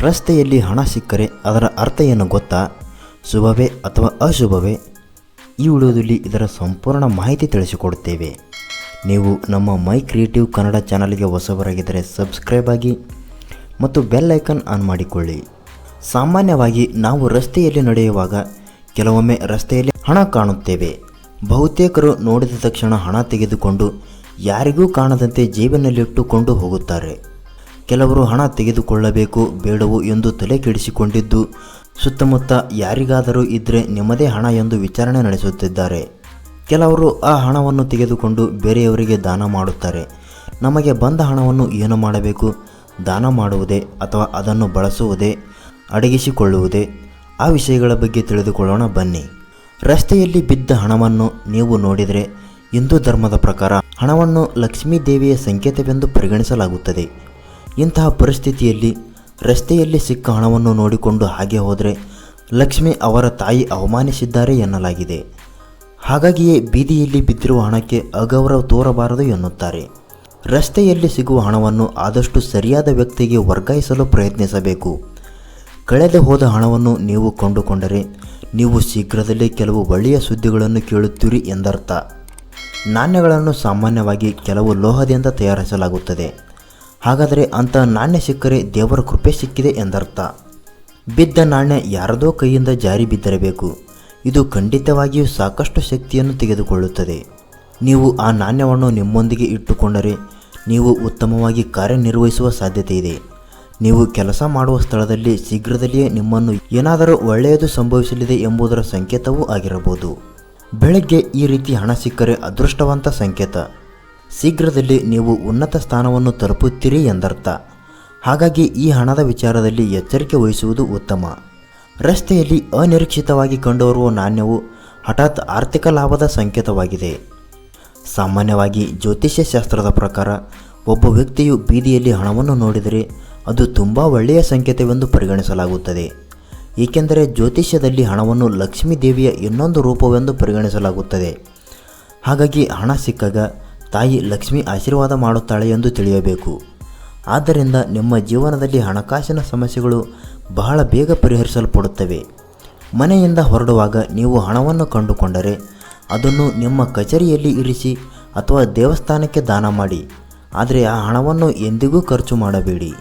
ರಸ್ತೆಯಲ್ಲಿ ಹಣ ಸಿಕ್ಕರೆ ಅದರ ಅರ್ಥ ಏನು ಗೊತ್ತಾ? ಶುಭವೇ ಅಥವಾ ಅಶುಭವೇ? ಈ ವಿಡಿಯೋದಲ್ಲಿ ಇದರ ಸಂಪೂರ್ಣ ಮಾಹಿತಿ ತಿಳಿಸಿಕೊಡುತ್ತೇವೆ. ನೀವು ನಮ್ಮ ಮೈ ಕ್ರಿಯೇಟಿವ್ ಕನ್ನಡ ಚಾನಲ್ಗೆ ಹೊಸಬರಾಗಿದ್ದರೆ ಸಬ್ಸ್ಕ್ರೈಬ್ ಆಗಿ ಮತ್ತು ಬೆಲ್ ಐಕನ್ ಆನ್ ಮಾಡಿಕೊಳ್ಳಿ. ಸಾಮಾನ್ಯವಾಗಿ ನಾವು ರಸ್ತೆಯಲ್ಲಿ ನಡೆಯುವಾಗ ಕೆಲವೊಮ್ಮೆ ರಸ್ತೆಯಲ್ಲಿ ಹಣ ಕಾಣುತ್ತೇವೆ. ಬಹುತೇಕರು ನೋಡಿದ ತಕ್ಷಣ ಹಣ ತೆಗೆದುಕೊಂಡು ಯಾರಿಗೂ ಕಾಣದಂತೆ ಜೇಬಿನಲ್ಲಿಟ್ಟುಕೊಂಡು ಹೋಗುತ್ತಾರೆ. ಕೆಲವರು ಹಣ ತೆಗೆದುಕೊಳ್ಳಬೇಕು, ಬೇಡವು ಎಂದು ತಲೆ ಕೆಡಿಸಿಕೊಂಡಿದ್ದು. ಸುತ್ತಮುತ್ತ ಯಾರಿಗಾದರೂ ಇದ್ದರೆ ನಿಮ್ಮದೇ ಹಣ ಎಂದು ವಿಚಾರಣೆ ನಡೆಸುತ್ತಿದ್ದಾರೆ. ಕೆಲವರು ಆ ಹಣವನ್ನು ತೆಗೆದುಕೊಂಡು ಬೇರೆಯವರಿಗೆ ದಾನ ಮಾಡುತ್ತಾರೆ. ನಮಗೆ ಬಂದ ಹಣವನ್ನು ಏನು ಮಾಡಬೇಕು? ದಾನ ಮಾಡುವುದೇ ಅಥವಾ ಅದನ್ನು ಬಳಸುವುದೇ? ಅಡಗಿಸಿಕೊಳ್ಳುವುದೇ? ಆ ವಿಷಯಗಳ ಬಗ್ಗೆ ತಿಳಿದುಕೊಳ್ಳೋಣ, ಬನ್ನಿ. ರಸ್ತೆಯಲ್ಲಿ ಬಿದ್ದ ಹಣವನ್ನು ನೀವು ನೋಡಿದರೆ ಹಿಂದೂ ಧರ್ಮದ ಪ್ರಕಾರ ಹಣವನ್ನು ಲಕ್ಷ್ಮೀ ದೇವಿಯ ಸಂಕೇತವೆಂದು ಪರಿಗಣಿಸಲಾಗುತ್ತದೆ. ಇಂತಹ ಪರಿಸ್ಥಿತಿಯಲ್ಲಿ ರಸ್ತೆಯಲ್ಲಿ ಸಿಕ್ಕ ಹಣವನ್ನು ನೋಡಿಕೊಂಡು ಹಾಗೆ ಹೋದರೆ ಲಕ್ಷ್ಮಿ ಅವರ ತಾಯಿ ಅವಮಾನಿಸಿದ್ದಾರೆ ಎನ್ನಲಾಗಿದೆ. ಹಾಗಾಗಿಯೇ ಬೀದಿಯಲ್ಲಿ ಬಿದ್ದಿರುವ ಹಣಕ್ಕೆ ಅಗೌರವ ತೋರಬಾರದು ಎನ್ನುತ್ತಾರೆ. ರಸ್ತೆಯಲ್ಲಿ ಸಿಗುವ ಹಣವನ್ನು ಆದಷ್ಟು ಸರಿಯಾದ ವ್ಯಕ್ತಿಗೆ ವರ್ಗಾಯಿಸಲು ಪ್ರಯತ್ನಿಸಬೇಕು. ಕಳೆದು ಹೋದ ಹಣವನ್ನು ನೀವು ಕೊಂಡುಕೊಂಡರೆ ನೀವು ಶೀಘ್ರದಲ್ಲೇ ಕೆಲವು ಒಳ್ಳೆಯ ಸುದ್ದಿಗಳನ್ನು ಕೇಳುತ್ತೀರಿ ಎಂದರ್ಥ. ನಾಣ್ಯಗಳನ್ನು ಸಾಮಾನ್ಯವಾಗಿ ಕೆಲವು ಲೋಹದಿಂದ ತಯಾರಿಸಲಾಗುತ್ತದೆ. ಹಾಗಾದರೆ ಅಂಥ ನಾಣ್ಯ ಸಿಕ್ಕರೆ ದೇವರ ಕೃಪೆ ಸಿಕ್ಕಿದೆ ಎಂದರ್ಥ. ಬಿದ್ದ ನಾಣ್ಯ ಯಾರದೋ ಕೈಯಿಂದ ಜಾರಿ ಬಿದ್ದಿರಬೇಕು. ಇದು ಖಂಡಿತವಾಗಿಯೂ ಸಾಕಷ್ಟು ಶಕ್ತಿಯನ್ನು ತೆಗೆದುಕೊಳ್ಳುತ್ತದೆ. ನೀವು ಆ ನಾಣ್ಯವನ್ನು ನಿಮ್ಮೊಂದಿಗೆ ಇಟ್ಟುಕೊಂಡರೆ ನೀವು ಉತ್ತಮವಾಗಿ ಕಾರ್ಯನಿರ್ವಹಿಸುವ ಸಾಧ್ಯತೆ ಇದೆ. ನೀವು ಕೆಲಸ ಮಾಡುವ ಸ್ಥಳದಲ್ಲಿ ಶೀಘ್ರದಲ್ಲಿಯೇ ನಿಮ್ಮನ್ನು ಏನಾದರೂ ಒಳ್ಳೆಯದು ಸಂಭವಿಸಲಿದೆ ಎಂಬುದರ ಸಂಕೇತವೂ ಆಗಿರಬಹುದು. ಬೆಳಗ್ಗೆ ಈ ರೀತಿ ಹಣ ಸಿಕ್ಕರೆ ಅದೃಷ್ಟವಂತ ಸಂಕೇತ. ಶೀಘ್ರದಲ್ಲಿ ನೀವು ಉನ್ನತ ಸ್ಥಾನವನ್ನು ತಲುಪುತ್ತೀರಿ ಎಂದರ್ಥ. ಹಾಗಾಗಿ ಈ ಹಣದ ವಿಚಾರದಲ್ಲಿ ಎಚ್ಚರಿಕೆ ವಹಿಸುವುದು ಉತ್ತಮ. ರಸ್ತೆಯಲ್ಲಿ ಅನಿರೀಕ್ಷಿತವಾಗಿ ಕಂಡುಬರುವ ನಾಣ್ಯವು ಹಠಾತ್ ಆರ್ಥಿಕ ಲಾಭದ ಸಂಕೇತವಾಗಿದೆ. ಸಾಮಾನ್ಯವಾಗಿ ಜ್ಯೋತಿಷ್ಯ ಶಾಸ್ತ್ರದ ಪ್ರಕಾರ ಒಬ್ಬ ವ್ಯಕ್ತಿಯು ಬೀದಿಯಲ್ಲಿ ಹಣವನ್ನು ನೋಡಿದರೆ ಅದು ತುಂಬ ಒಳ್ಳೆಯ ಸಂಕೇತವೆಂದು ಪರಿಗಣಿಸಲಾಗುತ್ತದೆ. ಏಕೆಂದರೆ ಜ್ಯೋತಿಷ್ಯದಲ್ಲಿ ಹಣವನ್ನು ಲಕ್ಷ್ಮೀ ದೇವಿಯ ಇನ್ನೊಂದು ರೂಪವೆಂದು ಪರಿಗಣಿಸಲಾಗುತ್ತದೆ. ಹಾಗಾಗಿ ಹಣ ಸಿಕ್ಕಾಗ ತಾಯಿ ಲಕ್ಷ್ಮಿ ಆಶೀರ್ವಾದ ಮಾಡುತ್ತಾಳೆ ಎಂದು ತಿಳಿಯಬೇಕು. ಆದ್ದರಿಂದ ನಿಮ್ಮ ಜೀವನದಲ್ಲಿ ಹಣಕಾಸಿನ ಸಮಸ್ಯೆಗಳು ಬಹಳ ಬೇಗ ಪರಿಹರಿಸಲ್ಪಡುತ್ತವೆ. ಮನೆಯಿಂದ ಹೊರಡುವಾಗ ನೀವು ಹಣವನ್ನು ಕಂಡುಕೊಂಡರೆ ಅದನ್ನು ನಿಮ್ಮ ಕಚೇರಿಯಲ್ಲಿ ಇರಿಸಿ ಅಥವಾ ದೇವಸ್ಥಾನಕ್ಕೆ ದಾನ ಮಾಡಿ. ಆದರೆ ಆ ಹಣವನ್ನು ಎಂದಿಗೂ ಖರ್ಚು ಮಾಡಬೇಡಿ.